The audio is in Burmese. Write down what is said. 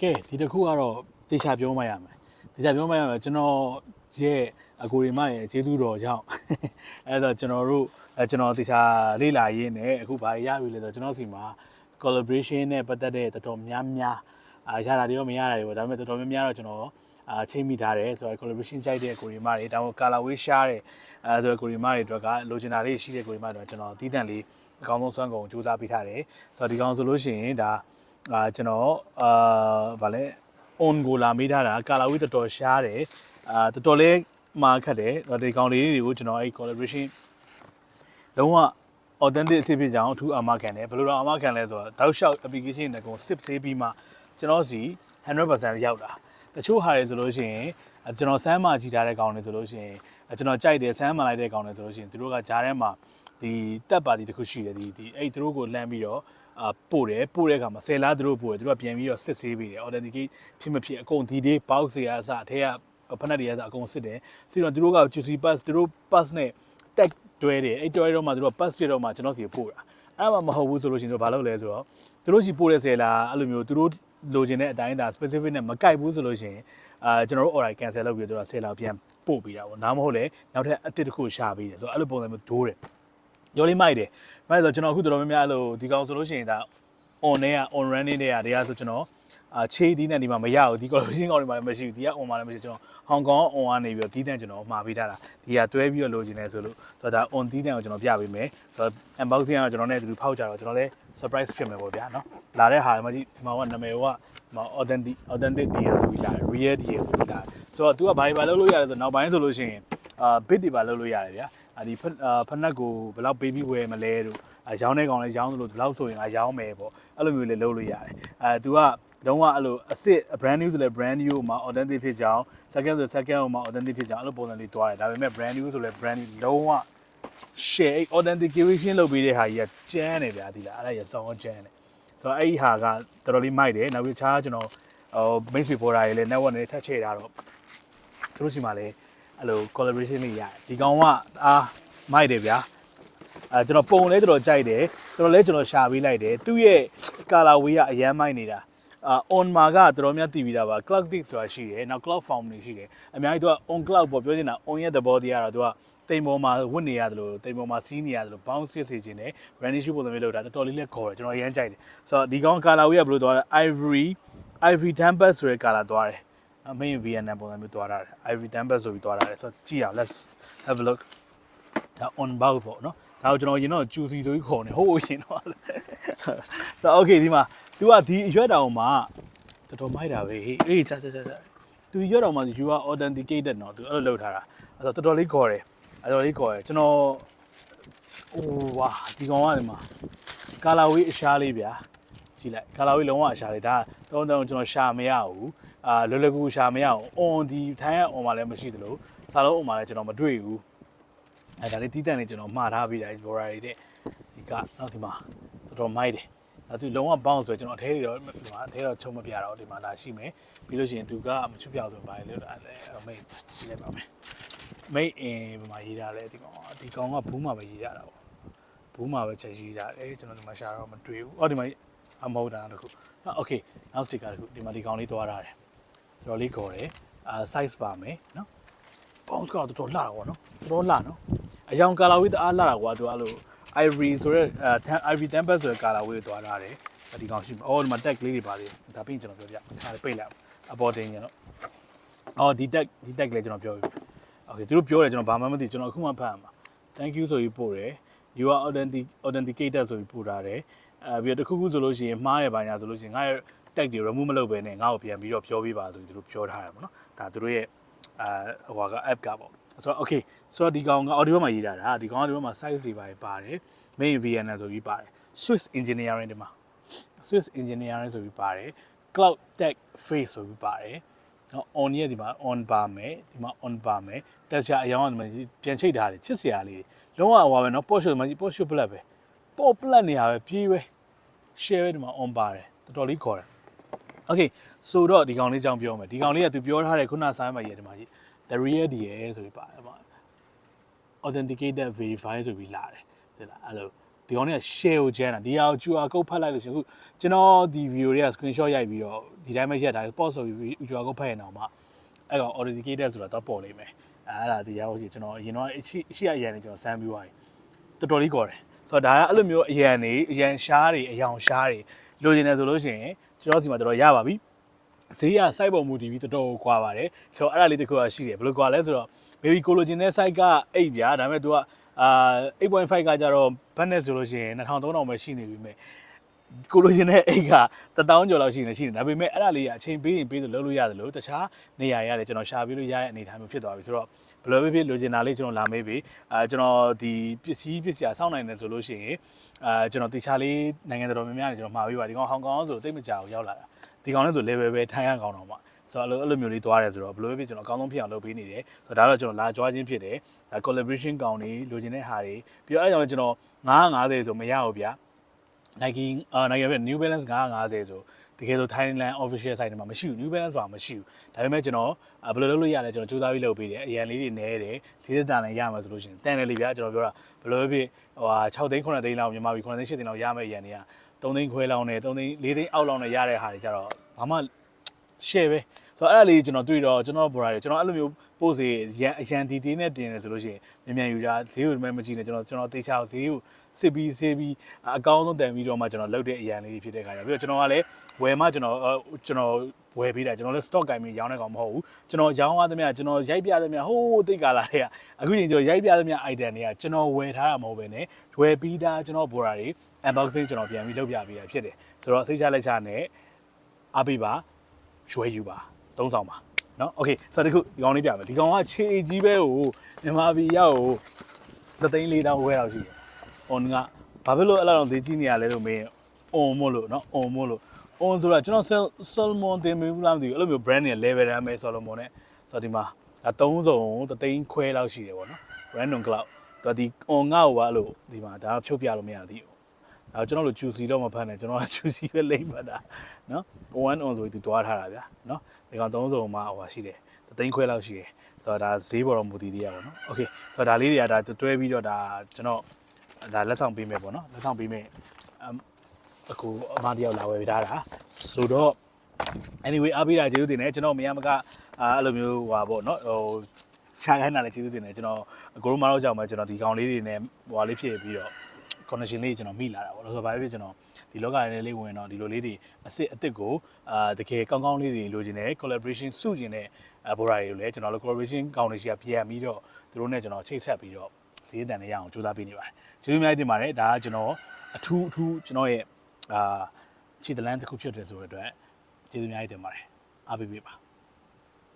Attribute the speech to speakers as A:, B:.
A: ကဲဒီတစ်ခုကတော့တေချာပြောမှရမယ်တေချာပြောမှရမယ်ကျွန်တော်ရဲ့အကိုရီမရဲ့ကျေးဇူးတော်ကြောင့်အဲ့တော့ကျွန်တော်တို့အဲကျွန်တော်တေချာလေ့လာရင်းနဲ့အခုဘာရပြီလဲဆိုတော့ကျွန်တော်စီမှာ collaboration နဲ့ပတ်သက်တဲ့တော်တော်များများအာရတာတွေရောမရတာတွေပေါ့ဒါပေမဲ့တော်တော်များများတော့ကျွန်တော်အာချိန်မိထားတယ်ဆိုတော့ collaboration ကြိုက်တဲ့ကိုရီမတွေတောင်း color way ရှားတဲ့အဲဆိုတော့ကိုရီမတွေအတွက်ကလိုချင်တာလေးရှိတဲ့ကိုရီမတွေတော့ကျွန်တော်တီးတန့်လေးအကောင်းဆုံးစွမ်းကုန်စူးစမ်းပေးထားတယ်ဆိုတော့ဒီကောင်ဆိုလို့ရှိရင်ဒါ အာကျွန်တော်အာဗာလဲ on ကိုလာမေးထားတာကာလာဝီတော်တော်ရှားတယ်အာတော်တော်လေးမှာခတ်တယ်ဒီကောင်လေးတွေကိုကျွန်တော်အဲ့ collaboration လုံးဝ authentic အဖြစ်ဖြစ်ကြအောင်အထူးအာမခံတယ်ဘယ်လိုတော့အာမခံလဲဆိုတော့တောက်လျှောက် application တွေကုန် sip ဆေးပြီးမှကျွန်တော်စီ100%ရောက်တာတချို့ဟာတွေဆိုလို့ရှိရင်အဲကျွန်တော်စမ်းမကြည့်ထားတဲ့ကောင်တွေဆိုလို့ရှိရင်အဲကျွန်တော်ကြိုက်တယ်စမ်းမလိုက်တဲ့ကောင်တွေဆိုလို့ရှိရင်သူတို့ကဂျားထဲမှာဒီတက်ပါတီတစ်ခုရှိတယ်ဒီဒီအဲ့သူတို့ကိုလမ်းပြီးတော့ အာပို့တယ်ပို့တဲ့အခါမှာဆယ်လားသူတို့ပို့တယ်သူတို့ကပြန်ပြီးတော့စစ်ဆေးပေးတယ် authenticate ဖြစ်မဖြစ်အကုန်ဒီ day box တွေအစအထက်ကဖက်နက်တွေအစအကုန်စစ်တယ်စစ်တော့သူတို့က juicy pass သူတို့ pass နဲ့ tag တွဲတယ်အဲ့တွဲတော့မှသူတို့ pass ပြတော့မှကျွန်တော်စီပို့တာအဲ့မှာမဟုတ်ဘူးဆိုလို့ရှိရင်တို့ဘာလုပ်လဲဆိုတော့သူတို့စီပို့တဲ့ဆယ်လားအဲ့လိုမျိုးသူတို့လိုချင်တဲ့အတိုင်းဒါ specific နဲ့မကိုက်ဘူးဆိုလို့ရှိရင်အာကျွန်တော်တို့ order cancel လုပ်ပြီးတော့သူတို့ဆယ်လားပြန်ပို့ပေးတာပေါ့နားမဟုတ်လေနောက်ထပ်အသစ်တစ်ခုရှာပေးတယ်ဆိုတော့အဲ့လိုပုံစံမျိုးဒိုးတယ် ရောလေးမိုက်တယ်မိုက်ဆိုကျွန်တော်အခုတော်တော်များများအဲ့လိုဒီကောင်ဆိုလို့ရှိရင်ဒါ on နဲ့က on running တွေကတရားဆိုကျွန်တော်အာချေးသီးနဲ့ဒီမှာမရဘူးဒီ collection ကောင်တွေမှာလည်းမရှိဘူးဒီက on မှာလည်းမရှိဘူးကျွန်တော်ဟောင်ကောင် on ကနေပြီးတော့သီးတဲ့ကျွန်တော်မှာပေးထားတာဒီကတွဲပြီးတော့လိုချင်တယ်ဆိုလို့ဆိုတော့ဒါ on သီးတဲ့ကိုကျွန်တော်ပြပေးမယ်ဆိုတော့ unboxing ကတော့ကျွန်တော်နဲ့အတူတူဖောက်ကြတော့ကျွန်တော်လည်း surprise ဖြစ်မယ်ပေါ့ဗျာနော်လာတဲ့ဟာဒီမှာကြည့်ဒီမှာကနာမည်ကမ authentic authentic deal ဆိုပြီးလာတယ် real deal ဆိုပြီးလာတယ်ဆိုတော့ तू ကဘာတွေဘာလုပ်လို့ရလဲဆိုတော့နောက်ပိုင်းဆိုလို့ရှိရင် အာ bit တွေပါလုပ်လို့ရတယ်ဗျာအာဒီဖက်အာဖက်နက်ကိုဘယ်လောက်ပေးပြီးဝယ်မလဲတို့အရောင်းတဲ့ကောင်လည်းရောင်းသလိုဒီလောက်ဆိုရင်အရောင်းမယ်ပေါ့အဲ့လိုမျိုးလေးလုပ်လို့ရတယ်အဲ तू ကလုံးဝအဲ့လိုအစ်စ် brand new ဆိုလဲ brand new မှာ authentic ဖြစ်ကြအောင် second ဆို second မှာ authentic ဖြစ်ကြအောင်အဲ့လိုပုံစံလေးတွားတယ်ဒါပေမဲ့ brand new ဆိုလဲ brand new လုံးဝ share authentication လုပ်ပေးတဲ့ဟာကြီးကကျန်းတယ်ဗျာဒီလားအဲ့ဒါကြီးစောင်းကျန်းတယ်ဆိုတော့အဲ့ဒီဟာကတော်တော်လေးမိုက်တယ်နောက်ပြီးခြားကျွန်တော်ဟို main speed border တွေလည်း network နဲ့ထပ်ချဲ့ထားတော့သူတို့ရှိမှလည်း အဲ့လို collaboration လေးရတယ်ဒီကောင်ကအာမိုက်တယ်ဗျာအဲကျွန်တော်ပုံလဲတော်တော်ကြိုက်တယ်တော်တော်လဲကျွန်တော်ရှာပေးလိုက်တယ်သူ့ရဲ့ color way ကအရန်မိုက်နေတာအာ on မှာကတော်တော်များတည်ပြီးသားပါ cloud disk ဆိုတာရှိတယ်နောက် cloud form တွေရှိတယ်အများကြီးသူက on cloud ပေါ့ပြောချင်တာ on ရဲ့သဘောတရားတော့သူကတိမ်ပေါ်မှာဝတ်နေရတယ်လို့တိမ်ပေါ်မှာစီးနေရတယ်လို့ bounce ဖြစ်စေခြင်းနဲ့ running shoe ပုံစံမျိုးလောက်တာတော်တော်လေးလက်ခေါ်တယ်ကျွန်တော်အရန်ကြိုက်တယ်ဆိုတော့ဒီကောင် color way ကဘယ်လိုသွားလဲ ivory ivory tempest ဆိုတဲ့ color သွားတယ် main VNM ပုံစံမျိုးသွားတာတယ် ivory tempest ဆိုပြီးသွားတာတယ်ဆိုတော့ကြည့်အောင် let's have a look ဒါ on bout ပေါ့နော်ဒါကိုကျွန်တော်ရင်တော့ကျူစီဆိုပြီးခေါ်နေဟိုးရင်တော့ဆိုတော့ okay ဒီမှာ तू ကဒီအရွက်တောင်မှာတော်တော်မိုက်တာပဲဟေးအေးချာချာချာချာ तू ရွက်တောင်မှာ you are authenticated နော် तू အဲ့လိုလုပ်ထားတာအဲ့တော့တော်တော်လေးခေါ်တယ်အဲ့တော်လေးခေါ်တယ်ကျွန်တော်ဟိုဝါဒီကောင်ကဒီမှာကာလာဝေးအရှားလေးဗျာကြည့်လိုက်ကာလာဝေးလုံးဝအရှားလေးဒါတောင်းတောင်းကျွန်တော်ရှာမရဘူး အာလွယ်လွယ်ကူကူရှာမရအောင် on ဒီထိုင်းက on မှာလည်းမရှိသလိုစာလုံး on မှာလည်းကျွန်တော်မတွေ့ဘူး အဲဒါလေးတီးတန့်လေးကျွန်တော်မှားထားပြီးတာဘော်ရာတွေတဲ့ဒီကနောက်ဒီမှာတော်တော်မိုက်တယ်အဲသူလုံးဝ bounce ဆိုကျွန်တော်အထဲတွေတော့ဒီမှာအထဲတော့ချုံမပြတော့ဒီမှာဒါရှိမယ်ပြီးလို့ရှိရင်သူကမချွတ်ပြောက်ဆိုပါလေလို့ဒါလည်းမိတ်ရှိလိုက်ပါမယ်မိတ်အင်းဘယ်မှာရေးထားလဲဒီကောင်ဒီကောင်ကဘူးမှာပဲရေးရတာပေါ့ဘူးမှာပဲချက်ရေးထားတယ်ကျွန်တော်ဒီမှာရှာတော့မတွေ့ဘူးအော်ဒီမှာအမဟုတ်တာတခုโอเคနောက်စတစ်ကာတခုဒီမှာဒီကောင်လေးသွားထားတယ် တော်တော်လေးခေါ်တယ်အာ size ပါမယ်နော် bounce ကတော့တော်တော်လှတာပေါ့နော်တော်တော်လှနော်အယောင်ကာလာဝေးတအားလှတာကွာသူအဲ့လို ivory ဆိုရဲအဲ ivory temper ဆိုတဲ့ကာလာဝေးသွားထားတယ်ဒီကောင်ရှိမှာအော်ဒီမှာ tag လေးတွေပါသေးတယ်ဒါပြင်ကျွန်တော်ပြောပြဒါလေးပိတ်လိုက်အပေါ်တင်ရတော့အော်ဒီ tag ဒီ tag လေးကျွန်တော်ပြောပြီ okay သူတို့ပြောတယ်ကျွန်တော်ဘာမှမသိကျွန်တော်အခုမှဖတ်ရမှာ thank you ဆိုပြီးပို့တယ် you are authentic authenticated ဆိုပြီးပို့ထားတယ်အဲပြီးတော့တခုခုဆိုလို့ရှိရင်မှားရပါညာဆိုလို့ရှိရင်ငါရဲ့ tag တွေ remove မလုပ်ဘဲနဲ့ငါ့ကိုပြန်ပြီးတော့ပြောပေးပါဆိုပြီးသူတို့ပြောထားတယ်ပေါ့နော်ဒါသူတို့ရဲ့အဲဟိုက app ကပေါ့ဆိုတော့ okay ဆိုတော့ဒီကောင်က audio မှာရေးထားတာဒီကောင်ကဒီဘက်မှာ size တွေပါတယ်ပါတယ် main VNN ဆိုပြီးပါတယ် Swiss engineering ဒီမှာ Swiss engineering ဆိုပြီးပါတယ် cloud tech face ဆိုပြီးပါတယ်နော် on ရဲ့ဒီမှာ on ပါမယ်ဒီမှာ on ပါမယ်တက်ချာအယောင်ကဒီမှာပြန်ချိတ်ထားတယ်ချစ်စရာလေးလုံးဝဟွာပဲနော် post ဒီမှာ post plat ပဲပေါ့ plat နေရပဲပြေးပဲ share ပဲဒီမှာ on ပါတယ်တော်တော်လေးခေါ်တယ် okay ဆိုတော့ဒီကောင်လေးကြောင်းပြောမယ်ဒီကောင်လေးကသူပြောထားတဲ့ခုနဆိုင်းမှာရေးဒီမှာရေး the real deal ဆိုပြီးပါတယ်ပေါ့ authenticated verify ဆိုပြီးလာတယ်တဲ့လားအဲ့လိုဒီကောင်တွေက share ကိုကျန်းတာဒီဟာကို QR code ဖတ်လိုက်လို့ရှိရင်အခုကျွန်တော်ဒီ video တွေက screenshot ရိုက်ပြီးတော့ဒီတိုင်းပဲရက်ထား post ဆိုပြီး QR code ဖတ်ရင်တော့မှအဲ့ကောင် authenticated ဆိုတာတော့ပေါ်လိမ့်မယ်အဲ့ဒါဒီဟာကိုကျွန်တော်အရင်တော့အရှိအရှိအရန်နေကျွန်တော်စမ်းပြီးသွားပြီတော်တော်လေးကော်တယ်ဆိုတော့ဒါကအဲ့လိုမျိုးအရန်နေအရန်ရှားတွေအယောင်ရှားတွေလိုချင်တယ်ဆိုလို့ရှိရင် ကျွန်တော်ဒီမှာတော်တော်ရပါပြီဈေးက site ပေါ်မူတည်ပြီးတော်တော်ကွာပါတယ်ဆိုတော့အဲ့ဒါလေးတစ်ခုကရှိတယ်ဘယ်လိုကွာလဲဆိုတော့ baby collagen နဲ့ site က8ပြာဒါပေမဲ့ तू ကအာ8.5ကကြတော့ဘတ်နဲ့ဆိုလို့ရှိရင်2000 3000ပဲရှိနေပြီမဲ့ ကိုလိုချင်တဲ့အိတ်က1000ကျော်လောက်ရှိနေရှိနေဒါပေမဲ့အဲ့ဒါလေးကအချိန်ပေးရင်ပေးလို့လုပ်လို့ရတယ်လို့တခြားနေရာရတယ်ကျွန်တော်ရှာပေးလို့ရတဲ့အနေအထားမျိုးဖြစ်သွားပြီဆိုတော့ဘယ်လိုပဲဖြစ်လိုချင်တာလေးကျွန်တော်လာမေးပြီအာကျွန်တော်ဒီပစ္စည်းပစ္စည်းအဆောက်နိုင်တယ်ဆိုလို့ရှိရင်အာကျွန်တော်တေချာလေးနိုင်ငံတော်များများနေကျွန်တော်မှာပေးပါဒီကောင်ဟောင်ကောင်ဆိုတိတ်မကြောက်ရောက်လာတာဒီကောင်လည်းဆို level ပဲထိုင်ရကောင်းတော့မှာဆိုတော့အဲ့လိုအဲ့လိုမျိုးလေးသွားတယ်ဆိုတော့ဘယ်လိုပဲဖြစ်ကျွန်တော်အကောင်းဆုံးဖြစ်အောင်လုပ်ပေးနေတယ်ဆိုတော့ဒါတော့ကျွန်တော်လာကြွားခြင်းဖြစ်တယ်ဒါ collaboration ကောင်တွေလိုချင်တဲ့ဟာတွေပြီးတော့အဲ့ကြောင့်လည်းကျွန်တော်950ဆိုမရဘူးဗျာ Nike အာ Nike ပဲ New Balance 950ဆိုတကယ်ဆို Thailand official site တွေမှာမရှိဘူး New Balance ဆိုတာမရှိဘူးဒါပေမဲ့ကျွန်တော်ဘယ်လိုလုပ်လို့ရလဲကျွန်တော်စူးစမ်းပြီးလုပ်ပေးတယ်အရန်လေးတွေနဲတယ်ဈေးသက်တန်လည်းရမှာဆိုလို့ရှိရင်တန်တယ်လေဗျာကျွန်တော်ပြောတာဘယ်လိုပဲဖြစ်ဟိုဟာ6သိန်း9သိန်းလောက်မြန်မာပြည်9သိန်း10သိန်းလောက်ရမယ့်အရန်တွေက3သိန်းခွဲလောက်နဲ့3သိန်း4သိန်းအောက်လောက်နဲ့ရတဲ့ဟာတွေကြတော့ဘာမှ share ပဲ ဆိုတော့အဲ့ဒါလေးကျွန်တော်တွေ့တော့ကျွန်တော် border တွေကျွန်တော်အဲ့လိုမျိုး post တွေရန်အရန် detail နဲ့တင်တယ်ဆိုလို့ရှိရင်မြန်မြန်ယူတာဈေးကိုလည်းမကြည့်နဲ့ကျွန်တော်ကျွန်တော်တေချာဈေးကိုစစ်ပြီးစေးပြီးအကောင်းဆုံးတန်ပြီးတော့မှကျွန်တော်လုပ်တဲ့အရန်လေးတွေဖြစ်တဲ့ခါကျပြီးတော့ကျွန်တော်ကလည်းဝယ်မှကျွန်တော်ကျွန်တော်ဝယ်ပေးတာကျွန်တော်လည်း stock ကင်ပြီးရောင်းတဲ့ကောင်မဟုတ်ဘူးကျွန်တော်ရောင်းရသမျှကျွန်တော်ရိုက်ပြသမျှဟိုးတိတ်ကာလာတွေကအခုချိန်ကျွန်တော်ရိုက်ပြသမျှ item တွေကကျွန်တော်ဝယ်ထားတာမဟုတ်ဘဲねဝယ်ပြီးသားကျွန်တော် border တွေ unboxing ကျွန်တော်ပြန်ပြီးလုပ်ပြပေးတာဖြစ်တယ်ဆိုတော့စိတ်ချလက်ချနဲ့အားပေးပါရွယ်ယူပါ သုံးဆောင်ပါเนาะโอเคဆိုတော့ဒီခုဒီကောင်လေးပြမယ်ဒီကောင်ကခြေကြီးပဲကိုမြန်မာပြည်ရောက်ကိုသသိန်းလေးတောင်းဝဲတော့ရှိတယ်ဟိုကဘာဖြစ်လို့အဲ့လောက်သေးကြီးနေရလဲလို့မင်းအုံမို့လို့เนาะအုံမို့လို့အုံဆိုတာကျွန်တော် Salmon တင်ပြီးလားမသိဘူးအဲ့လိုမျိုး brand တွေ level တန်းပဲ Salmon နဲ့ဆိုတော့ဒီမှာအသုံးစုံသသိန်းခွဲလောက်ရှိတယ်ပေါ့နော် Random Cloud သူဒီ on ငါ့ဟိုကအဲ့လိုဒီမှာဒါဖြုတ်ပြလို့မရသေးဘူး အဲကျွန်တော်တို့ juicy တော့မဖတ်နဲ့ကျွန်တော်က juicy ပဲလိမ့်ဖတ်တာเนาะ1 on ဆိုပြီးသူတွားထားတာဗျာเนาะဒီကောင်သုံးစုံမှာဟိုဟာရှိတယ်သသိန်းခွဲလောက်ရှိတယ်ဆိုတော့ဒါဈေးပေါ်တော့မူတည်သေးရပါတော့โอเคဆိုတော့ဒါလေးတွေကဒါတွဲပြီးတော့ဒါကျွန်တော်ဒါလက်ဆောင်ပေးမယ်ပေါ့နော်လက်ဆောင်ပေးမယ်အမ်အခုအမတယောက်လာဝယ်ပေးထားတာဆိုတော့ anyway အားပေးတာကျေးဇူးတင်တယ်ကျွန်တော်မရမကအာအဲ့လိုမျိုးဟွာပေါ့နော်ဟိုခြားခိုင်းတာလည်းကျေးဇူးတင်တယ်ကျွန်တော်အကိုတို့မတော့ကြောက်မယ်ကျွန်တော်ဒီကောင်လေးတွေနဲ့ဟွာလေးဖြစ်ပြီးတော့ connection လေးကျွန်တော်မိလာတာပေါ့လို့ဆိုတော့ဘာဖြစ်ဖြစ်ကျွန်တော်ဒီလောကရင်းလေးဝင်တော့ဒီလိုလေးတွေအစ်စ်အစ်စ်ကိုအာတကယ်ကောင်းကောင်းလေးတွေလိုချင်တယ် collaboration စုချင်တဲ့ဘော်ရာတွေကိုလည်းကျွန်တော်တို့ collaboration ကောင်းနေရှိရပြန်ပြီးတော့သူတို့နဲ့ကျွန်တော်ချိတ်ဆက်ပြီးတော့ဈေးတန်နဲ့ရအောင်ကြိုးစားပေးနေပါတယ်ကျေးဇူးအများကြီးတင်ပါတယ်ဒါကကျွန်တော်အထူးအထူးကျွန်တော်ရဲ့အာခြေတလန်းတစ်ခုဖြစ်တယ်ဆိုတဲ့အတွက်ကျေးဇူးအများကြီးတင်ပါတယ်အားပေးပေးပါ